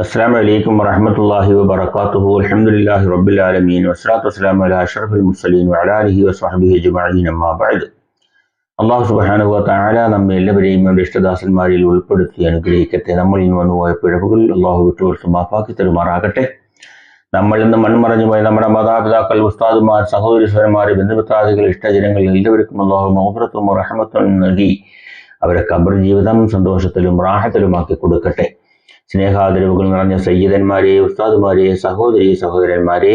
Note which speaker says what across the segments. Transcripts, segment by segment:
Speaker 1: അസ്സാം വലൈക്കും വറഹമത്തല്ലാഹി വബർക്കാത്തുഹു അലഹമുല്ലാഹി റബ്ബുലാലമീൻ വസ്ലാത്തു വസ്സലാം അല അഷറഫുൽ മുസ്ലിം അലാലിഹി വസ്വാഹബിഹി ജുമാലീൻ അമ്മാബായത് അള്ളാഹു സുബാനുവ താല നമ്മെ എല്ലാവരെയും അവരുടെ ഇഷ്ടദാസന്മാരിൽ ഉൾപ്പെടുത്തി അനുഗ്രഹിക്കട്ടെ. നമ്മൾ ഇനി വന്നുപോയ പിഴവുകൾ അള്ളാഹു വിട്ടുകൊടുത്ത് മാപ്പാക്കി തെരുമാറാകട്ടെ. നമ്മൾ ഇന്ന് മൺമറഞ്ഞു പോയ നമ്മുടെ മാതാപിതാക്കൾ ഉസ്താദുമാർ സഹോദരീശ്വരന്മാർ ബന്ധുമിത്രാദികൾ ഇഷ്ടജനങ്ങൾ എല്ലാവർക്കും അള്ളാഹു മൗബറത്തും റഹമത്തും നൽകി. അവരെ കബർ ജീവിതം സന്തോഷത്തിലും റാഹത്തിലുമാക്കി കൊടുക്കട്ടെ. സ്നേഹാദരവുകൾ നിറഞ്ഞ സയ്യിദന്മാരെ ഉസ്താദുമാരെ സഹോദരി സഹോദരന്മാരെ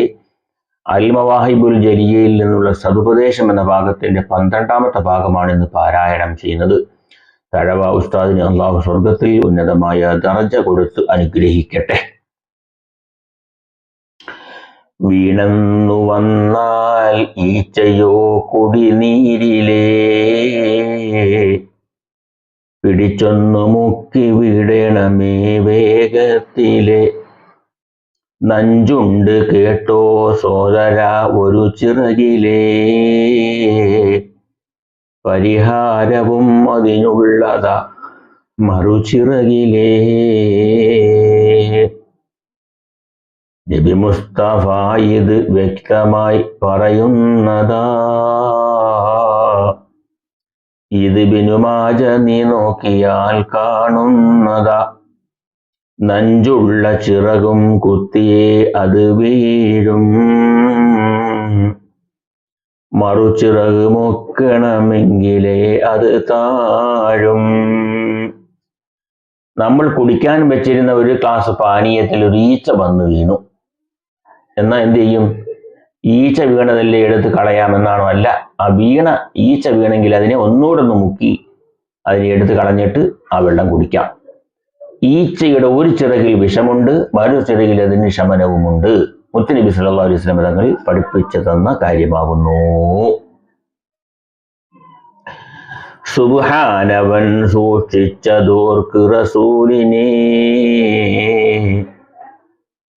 Speaker 1: അൽമവാഹിബുൽ ജലിയയിൽ നിന്നുള്ള സതുപദേശം എന്ന ഭാഗത്തിന്റെ പന്ത്രണ്ടാമത്തെ ഭാഗമാണ് ഇന്ന് പാരായണം ചെയ്യുന്നത്. തഴവ ഉസ്താദിന് അള്ളാഹു സ്വർഗത്തിൽ ഉന്നതമായ ദർജ കൊടുത്ത് അനുഗ്രഹിക്കട്ടെ. വീണന്നു വന്നാൽ ഈച്ചയോ കുടിനീരിലേ പിടിച്ചൊന്നു മുക്കി വിടണമേ വേഗത്തിലെ. നഞ്ചുണ്ട് കേട്ടോ സോദര ഒരു ചിറകിലേ. പരിഹാരവും അതിനുള്ളത മറുചിറകിലേ. നബി മുസ്തഫ ഇത് വ്യക്തമായി പറയുന്നതാ. ഇത് ബിനുമാജ നീ നോക്കിയാൽ കാണുന്നതാ. നഞ്ചുള്ള ചിറകും കുത്തിയേ അത് വീഴും. മറുചിറക് മുക്കണമെങ്കിലേ അത് താഴും. നമ്മൾ കുടിക്കാൻ വെച്ചിരുന്ന ഒരു ഗ്ലാസ് പാനീയത്തിൽ ഒരു ഈച്ച വന്നു വീണു. എന്നാൽ എന്ത് ചെയ്യും? ഈച്ച വീണതല്ലേ എടുത്ത് കളയാമെന്നാണോ അല്ല. ആ വീണ ഈച്ച വീണെങ്കിൽ അതിനെ ഒന്നുകൂടെ ഒന്ന് മുക്കി അതിനെ എടുത്ത് കളഞ്ഞിട്ട് ആ വെള്ളം കുടിക്കാം. ഈച്ചയുടെ ഒരു ചിറകിൽ വിഷമുണ്ട് മറ്റൊരു ചിറകിൽ അതിന് ശമനവുമുണ്ട്. മുത്തനബി സല്ലാ അലൈഹി സ്വലം തങ്ങൾ പഠിപ്പിച്ചു തന്ന കാര്യമാകുന്നു. സുബാനവൻ സൂക്ഷിച്ചതോർക്ക് റസൂലിനെ.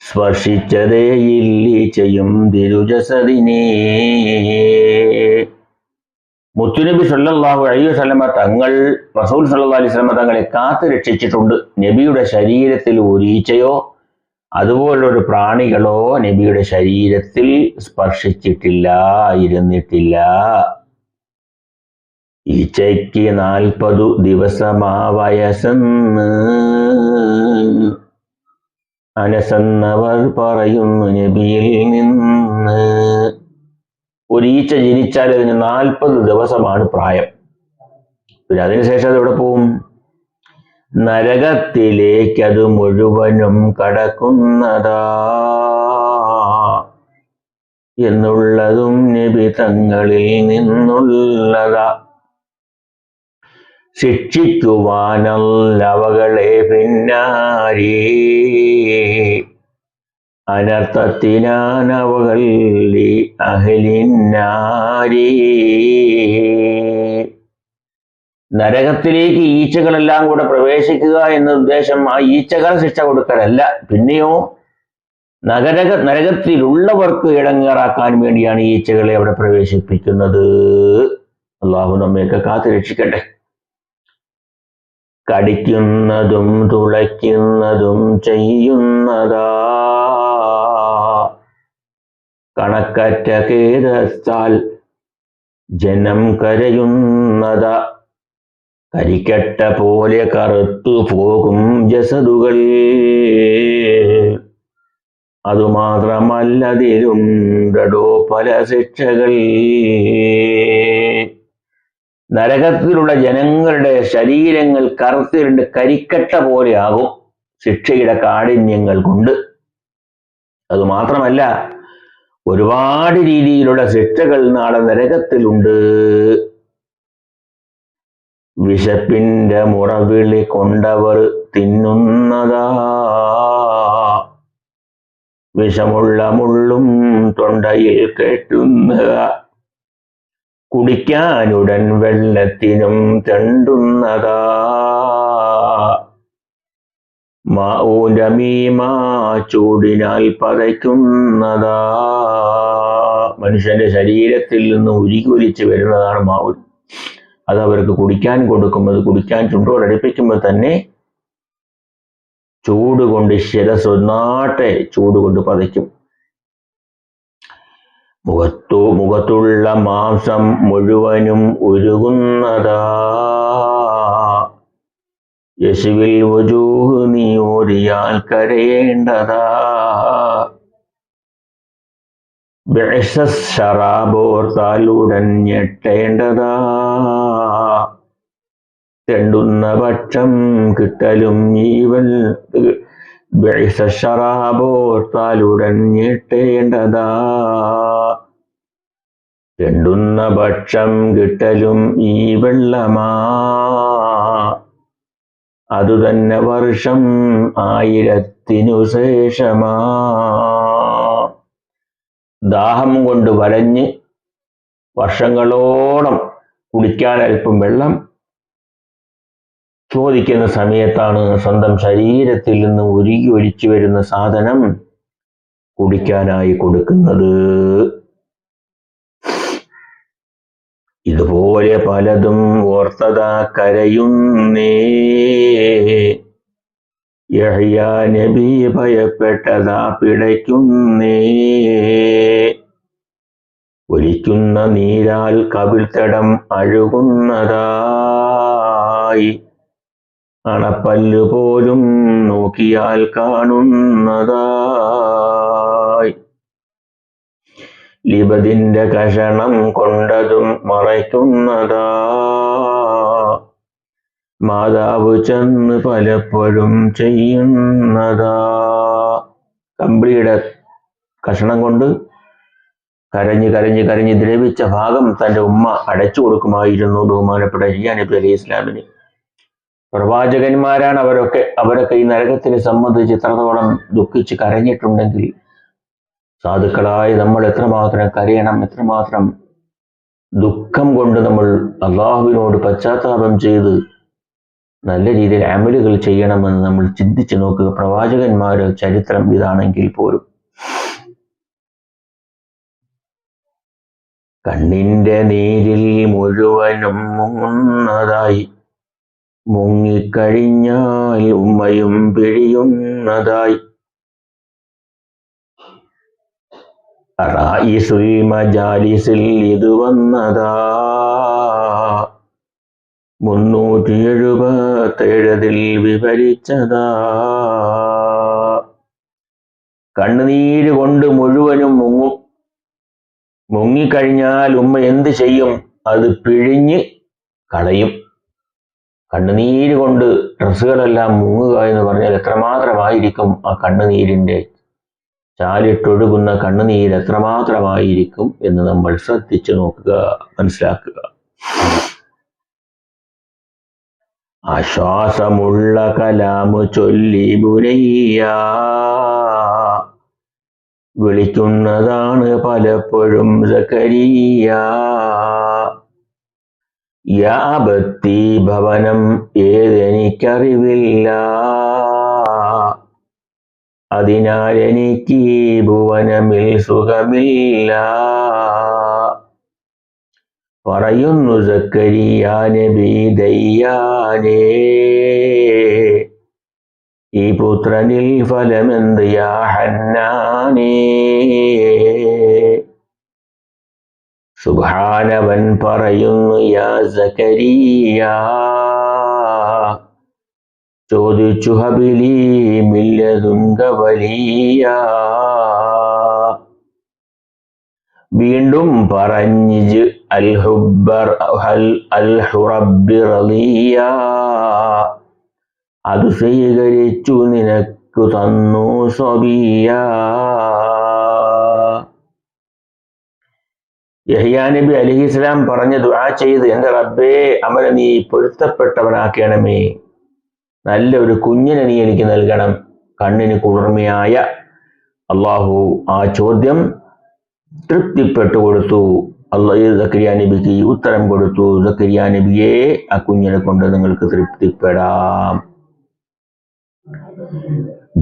Speaker 1: സ്പർശിച്ചതേ ഇല്ലീച്ചയും തിരുജസദിനെ. മുത്തുനബി സല്ലാഹു അലൈഹി വസല്ലമ തങ്ങൾ റസൂൽ സല്ലാ അലൈഹി സ്വലമ തങ്ങളെ കാത്തു രക്ഷിച്ചിട്ടുണ്ട് നബിയുടെ ശരീരത്തിൽ ഒരു ഈച്ചയോ അതുപോലൊരു പ്രാണികളോ നബിയുടെ ശരീരത്തിൽ സ്പർശിച്ചിട്ടില്ല ഇരുന്നിട്ടില്ല. ഈച്ചയ്ക്ക് നാൽപ്പതു ദിവസമാ വയസ്സെന്ന്. അനസെന്നവർ പറയുന്നു നബിയിൽ നിന്ന്. ഒരു ഈച്ച ജനിച്ചാൽ അതിന് നാൽപ്പത് ദിവസമാണ് പ്രായം. പിന്നെ അതിനുശേഷം അത് എവിടെ പോവും? നരകത്തിലേക്ക് അത് മുഴുവനും കടക്കുന്നതാ എന്നുള്ളതും നബി തങ്ങളിൽ നിന്നുള്ളതാ. ശിക്ഷിക്കുവാനല്ലവകളെ പിന്നാരേ. അനർത്ഥത്തിനാനവകൾ അഹലിന്നാരേ. നരകത്തിലേക്ക് ഈച്ചകളെല്ലാം കൂടെ പ്രവേശിക്കുക എന്ന ഉദ്ദേശം ആ ഈച്ചകൾ ശിക്ഷ കൊടുക്കലല്ല. പിന്നെയോ നഗരക നരകത്തിലുള്ളവർക്ക് ഇടങ്ങേറാക്കാൻ വേണ്ടിയാണ് ഈച്ചകളെ അവിടെ പ്രവേശിപ്പിക്കുന്നത്. അള്ളാഹു നമ്മയൊക്കെ കാത്തു രക്ഷിക്കട്ടെ കടിക്കുന്നതും തുളയ്ക്കുന്നതും ചെയ്യുന്നതാ. കണക്കറ്റ കേതസ്ഥാൽ ജനം കരയുന്നത. കരിക്കട്ട പോലെ കറുത്തു പോകും ജസതുകൾ. അതുമാത്രമല്ലതിലുണ്ടടോ പല ശിക്ഷകൾ. നരകത്തിലുള്ള ജനങ്ങളുടെ ശരീരങ്ങൾ കറുത്തിരുണ്ട് കരിക്കട്ട പോലെയാകും ശിക്ഷയുടെ കാഠിന്യങ്ങൾ കൊണ്ട്. അതുമാത്രമല്ല ഒരുപാട് രീതിയിലുള്ള ശിക്ഷകൾ നാളെ നരകത്തിലുണ്ട് വിശപ്പിന്റെ മുറവിളി കൊണ്ടവർ തിന്നുന്നതാ. വിഷമുള്ള മുള്ളും തൊണ്ടയിൽ കെട്ടുന്നതാ. കുടിക്കാനുടൻ വെള്ളത്തിനും തെണ്ടുന്നതാ. മീമാ ചൂടിനാൽ പതയ്ക്കുന്നതാ. മനുഷ്യന്റെ ശരീരത്തിൽ നിന്ന് ഉരുകൊലിച്ച് വരുന്നതാണ് മാവൂര്. അത് അവർക്ക് കുടിക്കാൻ കൊടുക്കുമ്പോൾ കുടിക്കാൻ ചുണ്ടോടടുപ്പിക്കുമ്പോൾ തന്നെ ചൂട് കൊണ്ട് ശിരസൊന്നാട്ടെ ചൂട് കൊണ്ട് പതയ്ക്കും. മുഖത്തു മുഖത്തുള്ള മാംസം മുഴുവനും ഉരുകുന്നതാ. യശുവിൽ വജൂഹ് നീ ഓരിയാൽ കരയേണ്ടതാ. ശറാബോർത്താലുടൻ ഞെട്ടേണ്ടതാ. തെണ്ടുന്ന പക്ഷം കിട്ടലും ഈവൽ ശറാബോർത്താലുടൻ ഞെട്ടേണ്ടതാ. തെണ്ടുന്ന പക്ഷം കിട്ടലും ഈ വെള്ളമാ. അതുതന്നെ വർഷം ആയിരത്തിനു ശേഷമാ. ദാഹം കൊണ്ട് വരഞ്ഞ് വർഷങ്ങളോളം കുടിക്കാൻ അല്പം വെള്ളം ചോദിക്കുന്ന സമയത്താണ് സ്വന്തം ശരീരത്തിൽ നിന്ന് ഉരുകി ഒലിച്ചു വരുന്ന സാധനം കുടിക്കാനായി കൊടുക്കുന്നത്. ഇതുപോലെ പലതും ഓർത്തതാ കരയുന്നേ. നബി ഭയപ്പെട്ടതാ പിടയ്ക്കുന്നേ. ഒലിക്കുന്ന നീരാൽ കവിൾത്തടം അഴുകുന്നതായി. അണപ്പല്ല് പോലും നോക്കിയാൽ കാണുന്നതായി. ലിബദിന്റെ കഷണം കൊണ്ടതും മറയ്ക്കുന്നതാ. മാതാവ് ചെന്ന് പലപ്പോഴും ചെയ്യുന്നതാ. കമ്പിളിയുടെ കഷണം കൊണ്ട് കരഞ്ഞ് കരഞ്ഞ് കരഞ്ഞ് ദ്രവിച്ച ഭാഗം തന്റെ ഉമ്മ അടച്ചു കൊടുക്കുമായിരുന്നു ബഹുമാനപ്പെട്ട ഹിയാനബി നബി അലൈഹി ഇസ്ലാമിന്. പ്രവാചകന്മാരാണ് അവരൊക്കെ അവരൊക്കെ ഈ നരകത്തിനെ സംബന്ധിച്ച് എത്രത്തോളം ദുഃഖിച്ച് കരഞ്ഞിട്ടുണ്ടെങ്കിൽ സാധുക്കളായി നമ്മൾ എത്രമാത്രം കരയണം എത്രമാത്രം ദുഃഖം കൊണ്ട് നമ്മൾ അള്ളാഹുവിനോട് പശ്ചാത്താപം ചെയ്ത് നല്ല രീതിയിൽ അമലുകൾ ചെയ്യണമെന്ന് നമ്മൾ ചിന്തിച്ചു നോക്കുക. പ്രവാചകന്മാരുടെ ചരിത്രം ഇതാണെങ്കിൽ പോലും. കണ്ണിന്റെ നീരിൽ മുഴുവനും മുങ്ങുന്നതായി മുങ്ങിക്കഴിഞ്ഞാൽ ഉമ്മയും പിഴിയുന്നതായി. മജാലിസിൽ ഇത് വന്നതാ. മുന്നൂറ്റി എഴുപത്തേഴതിൽ വിവരിച്ചതാ. കണ്ണുനീര് കൊണ്ട് മുഴുവനും മുങ്ങും. മുങ്ങിക്കഴിഞ്ഞാൽ ഉമ്മ എന്ത് ചെയ്യും? അത് പിഴിഞ്ഞ് കളയും. കണ്ണുനീര് കൊണ്ട് ഡ്രസ്സുകളെല്ലാം മുങ്ങുക എന്ന് പറഞ്ഞാൽ എത്രമാത്രമായിരിക്കും ആ കണ്ണുനീരിന്റെ ചാലിട്ടൊഴുകുന്ന കണ്ണുനീര് എത്രമാത്രമായിരിക്കും എന്ന് നമ്മൾ ശ്രദ്ധിച്ചു നോക്കുക മനസ്സിലാക്കുക. ആശ്വാസമുള്ള കലാമു ചൊല്ലി ബുനയ്യ വിളിക്കുന്നതാണ് പലപ്പോഴും സക്കരിയ. യാപത്തി ഭവനം ഏതെനിക്കറിവില്ല. അതിനാൽ എനിക്ക് ഭുവനമിൽ സുഖമില്ല. പറയുന്നു സക്കരിയ നബി ദയ്യാനേ. ഈ പുത്രനിൽ ഫലമെന്ത് യാ ഹന്നാനേ? സുബ്ഹാനവൻ പറയുന്നു യാ സക്കരിയ ചോദിച്ചു ഹബിലി വലിയ. വീണ്ടും പറഞ്ഞ് അൽഹുബർ അൽഹുറബിറിയ അത് സ്വീകരിച്ചു നിനക്കു തന്നു സ്വബിയ യഹ്യാ നബി അലഹി ഇസ്ലാം പറഞ്ഞ ദുആ ചെയ്ത് എന്റെ റബ്ബേ അവനെ നീ പൊരുത്തപ്പെട്ടവനാക്കണമേ. നല്ല ഒരു കുഞ്ഞിനെ നീ എനിക്ക് നൽകണം. കണ്ണിന് കുളിർമയായ അള്ളാഹു ആ ചോദ്യം തൃപ്തിപ്പെട്ടു കൊടുത്തു. അള്ളാഹ് സക്കരിയ നബിക്ക് ഉത്തരം കൊടുത്തു. സക്കരിയ നബിയെ ആ കുഞ്ഞിനെ കൊണ്ട് നിങ്ങൾക്ക് തൃപ്തിപ്പെടാം.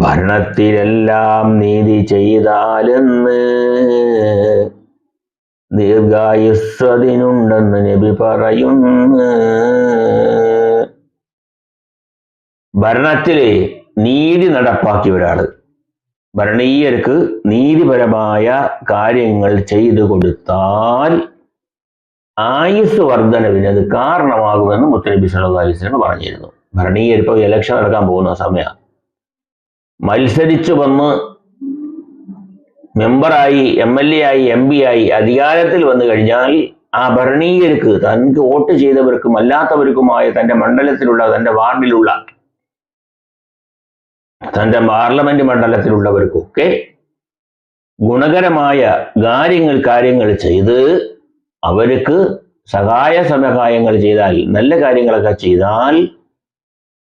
Speaker 1: ഭരണത്തിലെല്ലാം നീതി ചെയ്താലെന്ന് ദീർഘായുസ്വതിനുണ്ടെന്ന് നബി പറയുന്നു. ഭരണത്തിൽ നീതി നടപ്പാക്കിയ ഒരാൾ ഭരണീയർക്ക് നീതിപരമായ കാര്യങ്ങൾ ചെയ്തു കൊടുത്താൽ ആയുസ് വർധനവിന് അത് കാരണമാകുമെന്ന് അലൈഹി വസല്ലം പറഞ്ഞിരുന്നു. ഭരണീയർ ഇപ്പോൾ ഇലക്ഷൻ നടക്കാൻ പോകുന്ന സമയമാണ് മത്സരിച്ചു വന്ന് മെമ്പറായി എം എൽ എ ആയി എം പി ആയി അധികാരത്തിൽ വന്നു കഴിഞ്ഞാൽ ആ ഭരണീയർക്ക് തനിക്ക് വോട്ട് ചെയ്തവർക്കും അല്ലാത്തവർക്കുമായ തന്റെ മണ്ഡലത്തിലുള്ള തന്റെ വാർഡിലുള്ള തന്റെ പാർലമെന്റ് മണ്ഡലത്തിലുള്ളവർക്കൊക്കെ ഗുണകരമായ കാര്യങ്ങൾ കാര്യങ്ങൾ ചെയ്ത് അവർക്ക് സഹായ സമഹായങ്ങൾ ചെയ്താൽ നല്ല കാര്യങ്ങളൊക്കെ ചെയ്താൽ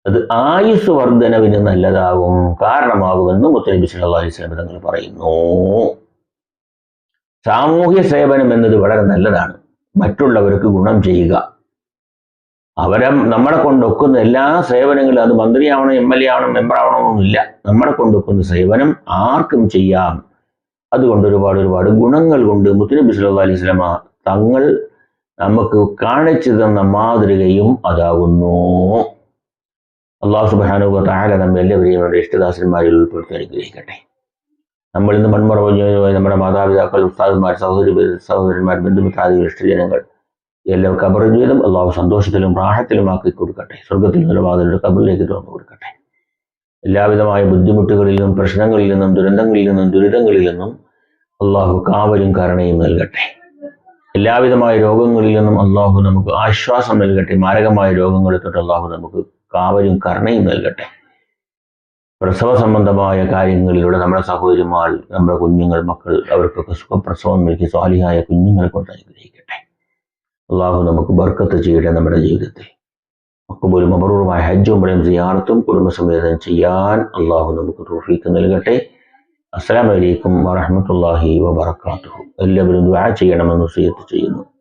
Speaker 1: അത് ആയുസ് വർധനവിന് നല്ലതാകും കാരണമാകുമെന്ന് മുത്തനബി സല്ലല്ലാഹു അലൈഹി വസല്ലം തങ്ങൾ പറയുന്നു. സാമൂഹ്യ സേവനം എന്നത് വളരെ നല്ലതാണ്. മറ്റുള്ളവർക്ക് ഗുണം ചെയ്യുക. അവരെ നമ്മളെ കൊണ്ടൊക്കുന്ന എല്ലാ സേവനങ്ങളും അത് മന്ത്രിയാവണം എം എൽ എ ആവണം മെമ്പർ ആവണമെന്നില്ല നമ്മളെ കൊണ്ടൊക്കുന്ന സേവനം ആർക്കും ചെയ്യാം. അതുകൊണ്ട് ഒരുപാട് ഒരുപാട് ഗുണങ്ങൾ കൊണ്ട് മുത്തനബി സല്ലാ സ്വലമ തങ്ങൾ നമുക്ക് കാണിച്ചു തന്ന മാതൃകയും അതാകുന്നു. അള്ളാഹു സുബാനു താല നമ്മെ എല്ലാവരെയും നമ്മുടെ ഇഷ്ടദാസന്മാരിൽ ഉൾപ്പെടുത്തി അനുഗ്രഹിക്കട്ടെ നമ്മൾ ഇന്ന് മൺമറ നമ്മുടെ മാതാപിതാക്കൾ ഉസ്താദന്മാർ സഹോദരി സഹോദരന്മാർ ബന്ധുമിത്രാദികൾ ഇഷ്ടജനങ്ങൾ എല്ലാം കബർ ജീവിതം അള്ളാഹു സന്തോഷത്തിലും പ്രാഹത്തിലും ആക്കി കൊടുക്കട്ടെ. സ്വർഗത്തിൽ നിലവാദങ്ങളുടെ കബറിലേക്ക് തുറന്നു കൊടുക്കട്ടെ. എല്ലാവിധമായ ബുദ്ധിമുട്ടുകളിൽ നിന്നും പ്രശ്നങ്ങളിൽ നിന്നും ദുരന്തങ്ങളിൽ നിന്നും ദുരിതങ്ങളിൽ നിന്നും അള്ളാഹു കാവലും കരുണയും നൽകട്ടെ. എല്ലാവിധമായ രോഗങ്ങളിൽ നിന്നും അള്ളാഹു നമുക്ക് ആശ്വാസം നൽകട്ടെ. മാരകമായ രോഗങ്ങളെ തൊട്ട് അള്ളാഹു നമുക്ക് കാവലും കരുണയും നൽകട്ടെ. പ്രസവ സംബന്ധമായ കാര്യങ്ങളിലൂടെ നമ്മുടെ സഹോദരിമാർ നമ്മുടെ കുഞ്ഞുങ്ങൾ മക്കൾ അവർക്കൊക്കെ സുഖപ്രസവം നൽകി സ്വാലിഹായ കുഞ്ഞുങ്ങളെ കൊണ്ട് അനുഗ്രഹിക്കട്ടെ. അള്ളാഹു നമുക്ക് ബർക്കത്ത് ചെയ്യട്ടെ നമ്മുടെ ജീവിതത്തിൽ. മക്കബൂലും അപൂർവമായ ഹജ്ജും പറയും സിയാറത്തും കുടുംബസമേതം ചെയ്യാൻ അള്ളാഹു നമുക്ക് ട്രോഫിക്ക് നൽകട്ടെ. അസ്സലാമു അലൈക്കും വറഹ്മത്തുള്ളാഹി വബറകാതുഹു. എല്ലാവരും ദുആ ചെയ്യണമെന്ന് വസിയത്ത് ചെയ്യുന്നു.